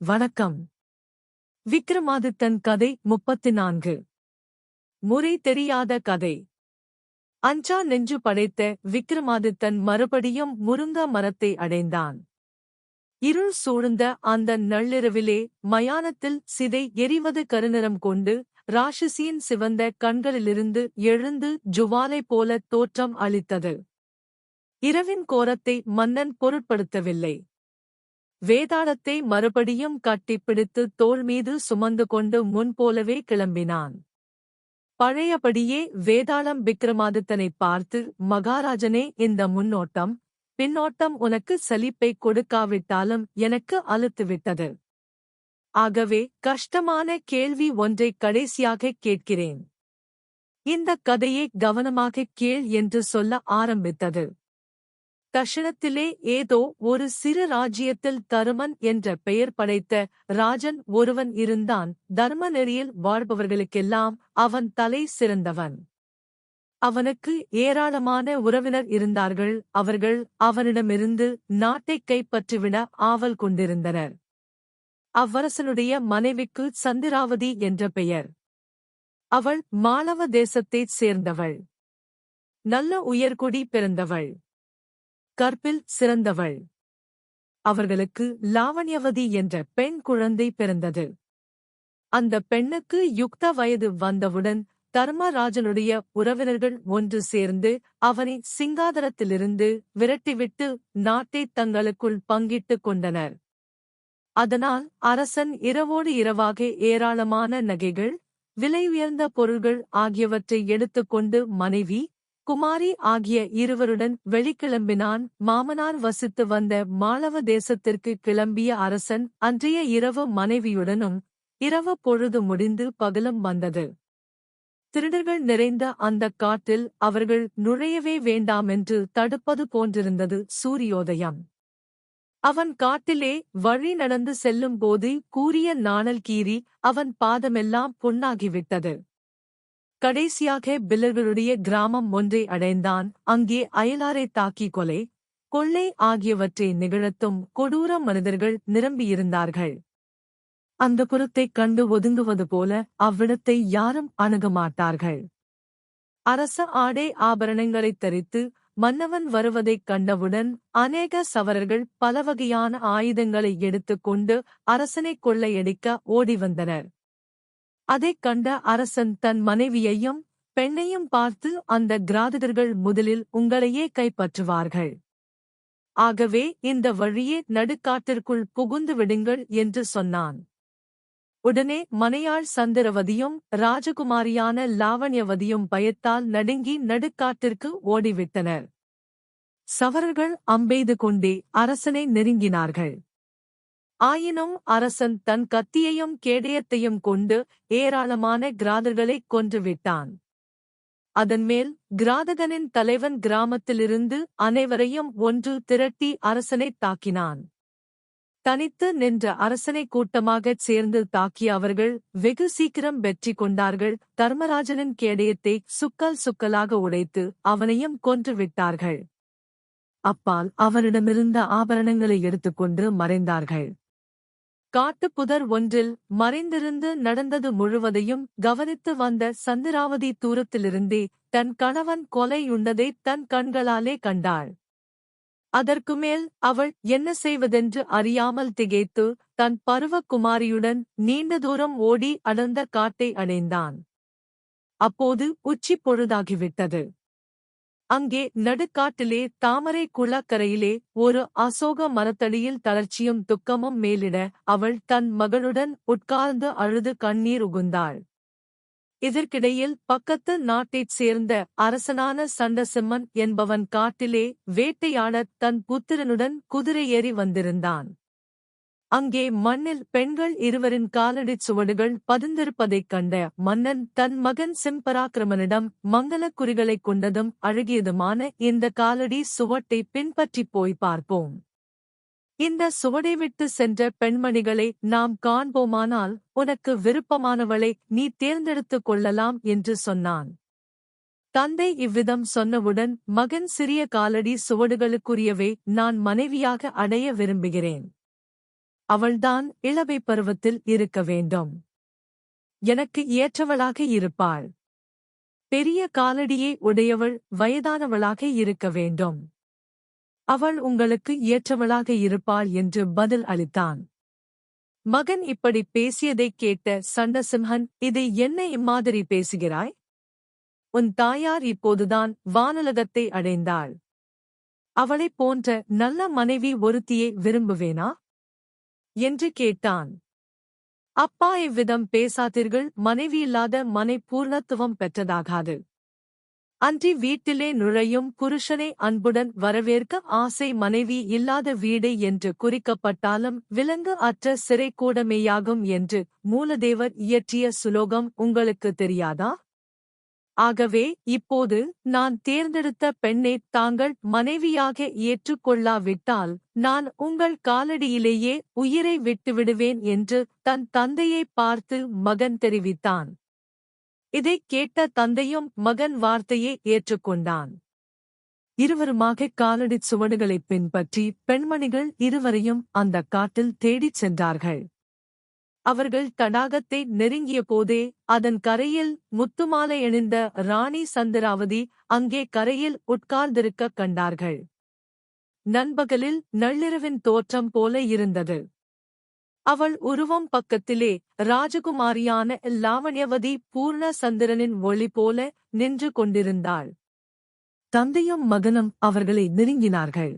வணக்கம். விக்ரமாதித்தன் கதை முப்பத்து நான்கு முறை தெரியாத கதை. அஞ்சா நெஞ்சு படைத்த விக்ரமாதித்தன் மறுபடியும் முருங்க மரத்தை அடைந்தான். இருள் சூழ்ந்த அந்த நள்ளிரவிலே மயானத்தில் சிதை எரிவது கருநிறம் கொண்டு ராஷசியின் சிவந்த கண்களிலிருந்து எழுந்து ஜுவாலை போல தோற்றம் அளித்தது. இரவின் கோரத்தை மன்னன் பொருட்படுத்தவில்லை. வேதாளத்தை மறுபடியும் கட்டிப்பிடித்து தோள் மீது சுமந்து கொண்டு முன்போலவே கிளம்பினான். பழையபடியே வேதாளம் விக்ரமாதித்தனை பார்த்து மகாராஜனே இந்த முன்னோட்டம் பின்னோட்டம் உனக்கு சலிப்பை கொடுக்காவிட்டாலும் எனக்கு அழுத்துவிட்டது ஆகவே கஷ்டமான கேள்வி ஒன்றை கடைசியாக கேட்கிறேன். இந்த கதையை கவனமாக கேள் என்று சொல்ல ஆரம்பித்தது. தஷணத்திலே ஏதோ ஒரு சிறு ராஜ்யத்தில் தருமன் என்ற பெயர் படைத்த ராஜன் ஒருவன் இருந்தான். தர்ம நெறியில் வாழ்பவர்களுக்கெல்லாம் அவன் தலை சிறந்தவன். அவனுக்கு ஏராளமான உறவினர் இருந்தார்கள். அவர்கள் அவனிடமிருந்து நாட்டைக் கைப்பற்றிவிட ஆவல் கொண்டிருந்தனர். அவ்வரசனுடைய மனைவிக்கு சந்திராவதி என்ற பெயர். அவள் மாளவ தேசத்தைச் சேர்ந்தவள். நல்ல உயர்குடி பிறந்தவள். கற்பில் சிறந்தவள். அவர்களுக்கு லாவண்யவதி என்ற பெண் குழந்தை பிறந்தது. அந்த பெண்ணுக்கு யுக்த வயது வந்தவுடன் தர்மராஜனுடைய உறவினர்கள் ஒன்று சேர்ந்து அவனை சிங்காதரத்திலிருந்து விரட்டிவிட்டு நாட்டை தங்களுக்குள் பங்கிட்டுக் கொண்டனர். அதனால் அரசன் இரவோடு இரவாக ஏராளமான நகைகள் விலை உயர்ந்த பொருள்கள் ஆகியவற்றை எடுத்துக்கொண்டு மனைவி குமாரி ஆகிய இருவருடன் வெளிக்கிளம்பினான். மாமனார் வசித்து வந்த மாளவ தேசத்திற்கு கிளம்பிய அரசன் அன்றைய இரவு மனைவியுடனும் இரவு பொழுது முடிந்து பகலும் வந்தது. திருடர்கள் நிறைந்த அந்தக் காட்டில் அவர்கள் நுழையவே வேண்டாமென்று தடுப்பது போன்றிருந்தது சூரியோதயம். அவன் காட்டிலே வழி நடந்து செல்லும்போது கூறிய நாணல் கீறி அவன் பாதமெல்லாம் பொன்னாகிவிட்டது கடைசியாக பில்லர்களுடைய கிராமம் ஒன்றை அடைந்தான். அங்கே அயலாரை தாக்கி கொலை கொள்ளை ஆகியவற்றை நிகழத்தும் கொடூர மனிதர்கள் நிரம்பியிருந்தார்கள். அந்த புறத்தைக் கண்டு ஒதுங்குவது போல அவ்விடத்தை யாரும் அணுக மாட்டார்கள். அரச ஆடை ஆபரணங்களைத் தரித்து மன்னவன் வருவதைக் கண்டவுடன் அநேக சவரர்கள் பலவகையான ஆயுதங்களை எடுத்துக்கொண்டு அரசனைக் கொள்ளையடிக்க ஓடி வந்தனர் அதைக் கண்ட அரசன் தன் மனைவியையும் பெண்ணையும் பார்த்து அந்த கிராதகர்கள் முதலில் உங்களையே கைப்பற்றுவார்கள். ஆகவே இந்த வழியே நடுக்காட்டிற்குள் புகுந்து விடுங்கள் என்று சொன்னான். உடனே மனையாள் சந்திரவதியும் ராஜகுமாரியான லாவண்யவதியும் பயத்தால் நடுங்கி நடுக்காட்டிற்கு ஓடிவிட்டனர். சவரர்கள் அம்பெய்து கொண்டே அரசனை நெருங்கினார்கள். ஆயினும் அரசன் தன் கத்தியையும் கேடயத்தையும் கொண்டு ஏராளமான கிராதர்களைக் கொன்றுவிட்டான் அதன்மேல் கிராதகனின் தலைவன் கிராமத்திலிருந்து அனைவரையும் ஒன்று திரட்டி அரசனைத் தாக்கினான். தனித்து நின்ற அரசனை கூட்டமாகச் சேர்ந்து தாக்கிய அவர்கள் வெகு சீக்கிரம் வெற்றி கொண்டார்கள். தர்மராஜனின் கேடயத்தை சுக்கல் சுக்கலாக உடைத்து அவனையும் கொன்று விட்டார்கள். அப்பால் அவனிடமிருந்த ஆபரணங்களை எடுத்துக்கொண்டு மறைந்தார்கள். காட்டுப்புதர் ஒன்றில் மறைந்திருந்து நடந்தது முழுவதையும் கவனித்து வந்த சந்திராவதி தூரத்திலிருந்தே தன் கணவன் கொலையுண்டதை தன் கண்களாலே கண்டாள். அதற்குமேல் அவள் என்ன செய்வதென்று அறியாமல் திகைத்து தன் பருவகுமாரியுடன் நீண்ட தூரம் ஓடி அடர்ந்த காட்டை அடைந்தான். அப்போது உச்சி பொழுதாகிவிட்டது. அங்கே நடுக்காட்டிலே தாமரை குளக்கரையிலே ஒரு அசோக மரத்தடியில் தளர்ச்சியும் துக்கமும் மேலிட அவள் தன் மகளுடன் உட்கார்ந்து அழுது கண்ணீர் உகுந்தாள். இதற்கிடையில் பக்கத்து நாட்டைச் சேர்ந்த அரசனான சண்டசிம்மன் என்பவன் காட்டிலே வேட்டையாடத் தன் புத்திரனுடன் குதிரை ஏறி வந்திருந்தான். அங்கே மண்ணில் பெண்கள் இருவரின் காலடிச் சுவடுகள் பதிந்திருப்பதைக் கண்ட மன்னன் தன் மகன் சிம்பராக்கிரமனிடம் மங்களக் குறிகளைக் கொண்டதும் அழகியதுமான இந்த காலடி சுவட்டை பின்பற்றிப் போய் பார்ப்போம். இந்த சுவடை விட்டு சென்ற பெண்மணிகளை நாம் காண்போமானால் உனக்கு விருப்பமானவளை நீ தேர்ந்தெடுத்துக் கொள்ளலாம் என்று சொன்னான். தந்தை இவ்விதம் சொன்னவுடன் மகன் சிறிய காலடி சுவடுகளுக்குரியவே நான் மனைவியாக அடைய விரும்புகிறேன். அவள்தான் இளவை பருவத்தில் இருக்க வேண்டும். எனக்கு ஏற்றவளாக இருப்பாள். பெரிய காலடியை உடையவள் வயதானவளாக இருக்க வேண்டும். அவள் உங்களுக்கு ஏற்றவளாக இருப்பாள் என்று பதில் அளித்தான். மகன் இப்படி பேசியதைக் கேட்ட சண்டசிம்ஹன் இதை என்ன இம்மாதிரி பேசுகிறாய்? உன் தாயார் இப்போதுதான் வானலகத்தை அடைந்தாள். அவளைப் போன்ற நல்ல மனைவி ஒருத்தியை விரும்புவேனா? என்று கேட்டான். அப்பா இவ்விதம் பேசாதீர்கள். மனைவியில்லாத மனை பூர்ணத்துவம் பெற்றதாகாது. அன்றி வீட்டிலே நுழையும் புருஷனை அன்புடன் வரவேற்க ஆசை மனைவி இல்லாத வீடு என்று குறிக்கப்பட்டாலும் விலங்கு அற்ற சிறைக்கூடமேயாகும் என்று மூலதேவர் இயற்றிய சுலோகம் உங்களுக்கு தெரியாதா? ஆகவே இப்போது நான் தேர்ந்தெடுத்த பெண்ணை தாங்கள் மனைவியாக ஏற்றுக்கொள்ளாவிட்டால் நான் உங்கள் காலடியிலேயே உயிரை விட்டுவிடுவேன் என்று தன் தந்தையை பார்த்து மகன் தெரிவித்தான். இதைக் கேட்ட தந்தையும் மகன் வார்த்தையை ஏற்றுக்கொண்டான் இருவருமாக காலடிச் சுவடுகளைப் பின்பற்றி பெண்மணிகள் இருவரையும் அந்தக் காட்டில் தேடிச் சென்றார்கள். அவர்கள் தடாகத்தை நெருங்கிய போதே அதன் கரையில் முத்துமாலை அணிந்த ராணி சந்திராவதி அங்கே கரையில் உட்கார்ந்திருக்கக் கண்டார்கள். நண்பகலில் நள்ளிரவின் தோற்றம் போல இருந்தது. அவள் உருவம் பக்கத்திலே ராஜகுமாரியான லாவண்யவதி பூர்ண சந்திரனின் ஒளி போல நின்று கொண்டிருந்தாள். தந்தையும் மகனும் அவர்களை நெருங்கினார்கள்.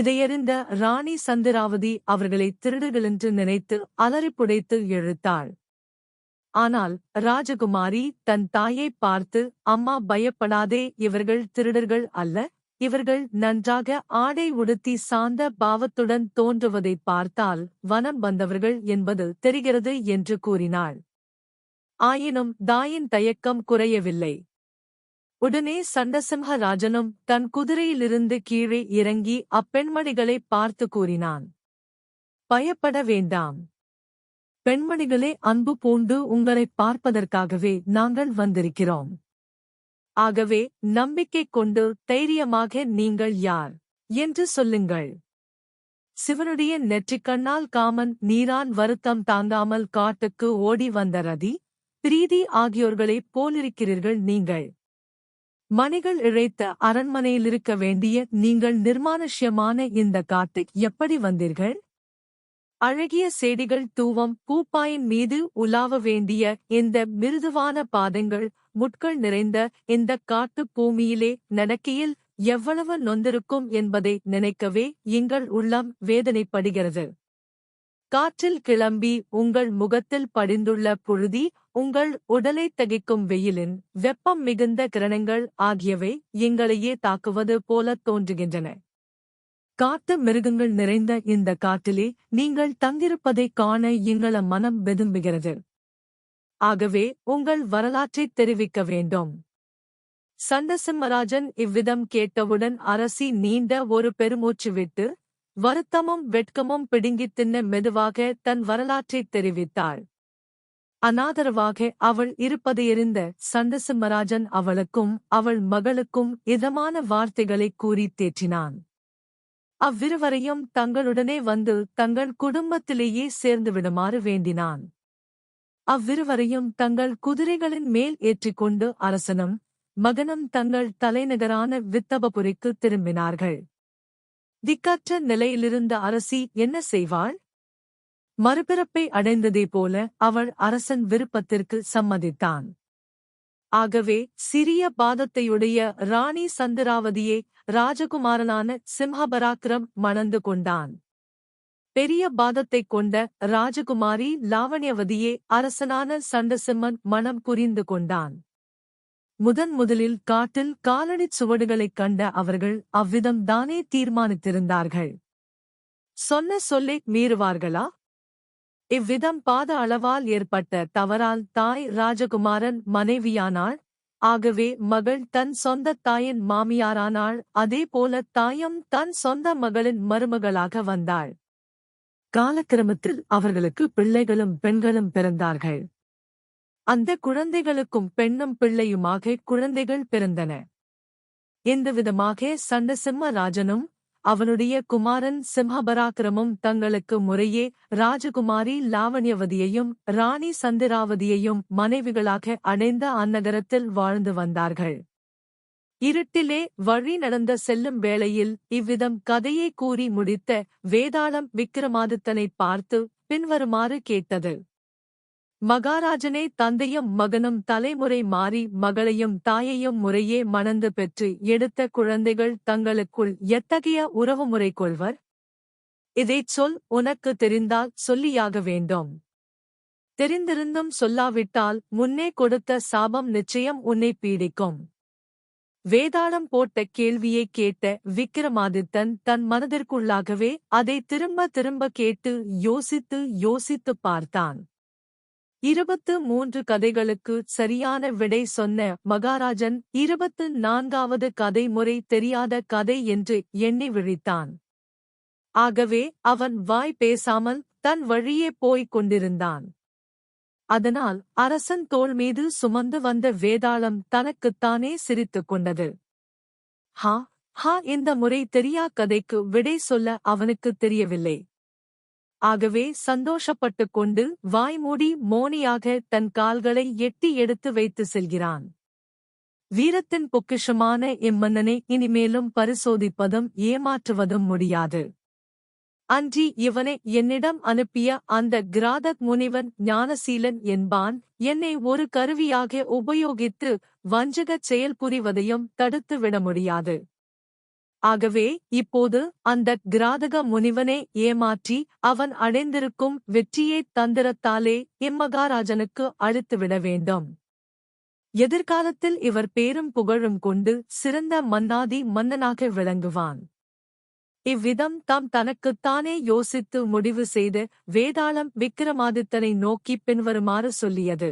இதையறிந்த ராணி சந்திராவதி அவர்களை திருடர்களென்று நினைத்து அலறிப்புடைத்து இழுத்தாள் ஆனால் ராஜகுமாரி தன் தாயைப் பார்த்து அம்மா பயப்படாதே இவர்கள் திருடர்கள் அல்ல. இவர்கள் நன்றாக ஆடை உடுத்தி சாந்த பாவத்துடன் தோன்றுவதைப் பார்த்தால் வனம் வந்தவர்கள் என்பது தெரிகிறது என்று கூறினாள். ஆயினும் தாயின் தயக்கம் குறையவில்லை. உடனே சண்டசிம்ஹ ராஜனும் தன் குதிரையிலிருந்து கீழே இறங்கி அப்பெண்மணிகளை பார்த்து கூறினான் பயப்பட வேண்டாம். பெண்மணிகளே அன்பு பூண்டு உங்களைப் பார்ப்பதற்காகவே நாங்கள் வந்திருக்கிறோம். ஆகவே நம்பிக்கை கொண்டு தைரியமாக நீங்கள் யார்? என்று சொல்லுங்கள். சிவனுடைய நெற்றிக்கண்ணால் காமன் நீரான் வருத்தம் தாங்காமல் காட்டுக்கு ஓடி வந்த ரதி பிரீதி ஆகியோர்களைப் போலிருக்கிறீர்கள் நீங்கள். மணிகள் இழைத்த அரண்மனையிலிருக்க வேண்டிய நீங்கள் நிர்மானுஷ்யமான இந்த காட்டுக்கு எப்படி வந்தீர்கள்? அழகிய செடிகள் தூவம் பூப்பாயின் மீது உலாவ வேண்டிய இந்த மிருதுவான பாதங்கள் முட்கள் நிறைந்த இந்த காட்டுப் பூமியிலே நடக்கையில் எவ்வளவு நொந்திருக்கும் என்பதை நினைக்கவே எங்கள் உள்ளம் வேதனைப்படுகிறது. காற்றில் கிளம்பி உங்கள் முகத்தில் படிந்துள்ள புழுதி உங்கள் உடலை தகிக்கும் வெயிலின் வெப்பம் மிகுந்த கிரணங்கள் ஆகியவை எங்களையே தாக்குவது போல தோன்றுகின்றன. காட்டு மிருகங்கள் நிறைந்த இந்த காட்டிலே நீங்கள் தங்கியிருப்பதைக் காண எங்கள மனம் வெதும்புகிறது. ஆகவே உங்கள் வரலாற்றைத் தெரிவிக்க வேண்டும். சண்டசிம்மராஜன் இவ்விதம் கேட்டவுடன் அரசி நீண்ட ஒரு பெருமூச்சு விட்டு வருத்தமும் வெட்கமும் பிடுங்கித் தின்ன மெதுவாக தன் வரலாற்றைத் தெரிவித்தாள். அனாதரவாக அவள் இருப்பதையறிந்த சண்டசிம்மராஜன் அவளுக்கும் அவள் மகளுக்கும் இதமான வார்த்தைகளைக் கூறித் தேற்றினான். அவ்விருவரையும் தங்களுடனே வந்து தங்கள் குடும்பத்திலேயே சேர்ந்து விடுமாறு வேண்டினான். அவ்விருவரையும் தங்கள் குதிரைகளின் மேல் ஏற்றிக்கொண்டு அரசனும் மகனும் தங்கள் தலைநகரான வித்தபபுரிக்கு திரும்பினார்கள். திக்கற்ற நிலையிலிருந்த அரசி என்ன செய்வாள்? மறுபிறப்பை அடைந்ததே போல அவள் அரசன் விருப்பத்திற்கு சம்மதித்தான். ஆகவே சிறிய பாதத்தையுடைய ராணி சந்திராவதியை ராஜகுமாரனான சிம்ஹபராக்கிரம் மணந்து கொண்டான். பெரிய பாதத்தைக் கொண்ட ராஜகுமாரி லாவண்யவதியே அரசனான சண்டசிம்மன் மனம் புரிந்து கொண்டான். முதன் முதலில் காட்டில் காலடிச் சுவடுகளைக் கண்ட அவர்கள் அவ்விதம் தானே தீர்மானித்திருந்தார்கள். சொன்ன சொல்லை மீறுவார்களா? இவ்விதம் பாத அளவால் ஏற்பட்ட தவறால் தாய் ராஜகுமாரன் மனைவியானாள் ஆகவே மகள் தன் சொந்த தாயின் மாமியாரானாள் அதேபோல தாயும் தன் சொந்த மகளின் மருமகளாக வந்தாள். காலக்கிரமத்தில் அவர்களுக்கு பிள்ளைகளும் பெண்களும் பிறந்தார்கள். அந்த குழந்தைகளுக்கும் பெண்ணும் பிள்ளையுமாக குழந்தைகள் பிறந்தன. இந்த விதமாக சண்டசிம்ம ராஜனும் அவனுடைய குமாரன் சிம்ஹபராக்கிரமும் தங்களுக்கு முறையே ராஜகுமாரி லாவண்யவதியையும் ராணி சந்திராவதியையும் மனைவிகளாக அடைந்த அந்நகரத்தில் வாழ்ந்து வந்தார்கள். இருட்டிலே வழி நடந்த செல்லும் வேளையில் இவ்விதம் கதையை கூறி முடித்த வேதாளம் விக்கிரமாதித்தனைப் பார்த்து பின்வருமாறு கேட்டது. மகாராஜனே தந்தையும் மகனும் தலைமுறை மாறி மகளையும் தாயையும் முறையே மணந்து பெற்று எடுத்த குழந்தைகள் தங்களுக்குள் எத்தகைய உறவுமுறை கொள்வர்? இதைச் சொல் உனக்கு தெரிந்தால் சொல்லியாக வேண்டும். தெரிந்திருந்தும் சொல்லாவிட்டால் முன்னே கொடுத்த சாபம் நிச்சயம் உன்னை பீடிக்கும். வேதாளம் போட்ட கேள்வியை கேட்ட விக்கிரமாதித்தன் தன் மனதிற்குள்ளாகவே அதை திரும்ப திரும்ப கேட்டு யோசித்து யோசித்துப் பார்த்தான். இருபத்து மூன்று கதைகளுக்கு சரியான விடை சொன்ன மகாராஜன் இருபத்து நான்காவது கதை முறை தெரியாத கதை என்று எண்ணி விழித்தான். ஆகவே அவன் வாய் பேசாமல் தன் வழியே போய்க் கொண்டிருந்தான். அதனால் அரசன் தோள் மீது சுமந்து வந்த வேதாளம் தனக்குத்தானே சிரித்துக் கொண்டது. ஹா ஹா இந்த முறை தெரியா கதைக்கு விடை சொல்ல அவனுக்குத் தெரியவில்லை. ஆகவே சந்தோஷப்பட்டுக் கொண்டு வாய்மூடி மோனியாக தன் கால்களை எட்டி எடுத்து வைத்து செல்கிறான். வீரத்தின் பொக்கிஷமான இம்மன்னனை இனிமேலும் பரிசோதிப்பதும் ஏமாற்றுவதும் முடியாது. அன்றி இவனை என்னிடம் அனுப்பிய அந்த கிராதக் முனிவன் ஞானசீலன் என்பான் என்னை ஒரு கருவியாக உபயோகித்து வஞ்சகச் செயல் புரிவதையும் தடுத்து விட முடியாது. ஆகவே இப்போது அந்த கிராதக முனிவனை ஏமாற்றி அவன் அடைந்திருக்கும் வெற்றியைத் தந்திரத்தாலே இம்மகாராஜனுக்கு அழித்துவிட வேண்டும். எதிர்காலத்தில் இவர் பேரும் புகழும் கொண்டு சிறந்த மன்னாதி மன்னனாக விளங்குவான். இவ்விதம் தாம் தனக்குத்தானே யோசித்து முடிவு செய்து வேதாளம் விக்கிரமாதித்தனை நோக்கி பின்வருமாறு சொல்லியது.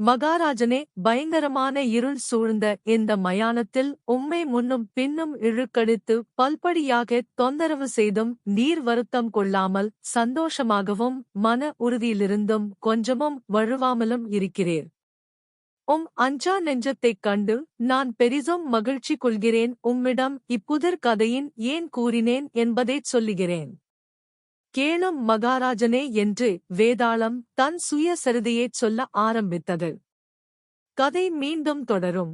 மகாராஜனே பயங்கரமான இருள் சூழ்ந்த இந்த மயானத்தில் உம்மை முன்னும் பின்னும் இழுக்கடித்து பல்படியாக தொந்தரவு செய்தும் நீர் வருத்தம் கொள்ளாமல் சந்தோஷமாகவும் மன உறுதியிலிருந்தும் கொஞ்சமும் வழுவாமலும் இருக்கிறேன் உம் அஞ்சா நெஞ்சத்தைக் கண்டு நான் பெரிதும் மகிழ்ச்சி கொள்கிறேன். உம்மிடம் இப்புதிர் கதையின் ஏன் கூறினேன் என்பதைச் சொல்லுகிறேன். கேளும் மகாராஜனே என்று வேதாளம் தன் சுயசரிதையைச் சொல்ல ஆரம்பித்தது. கதை மீண்டும் தொடரும்.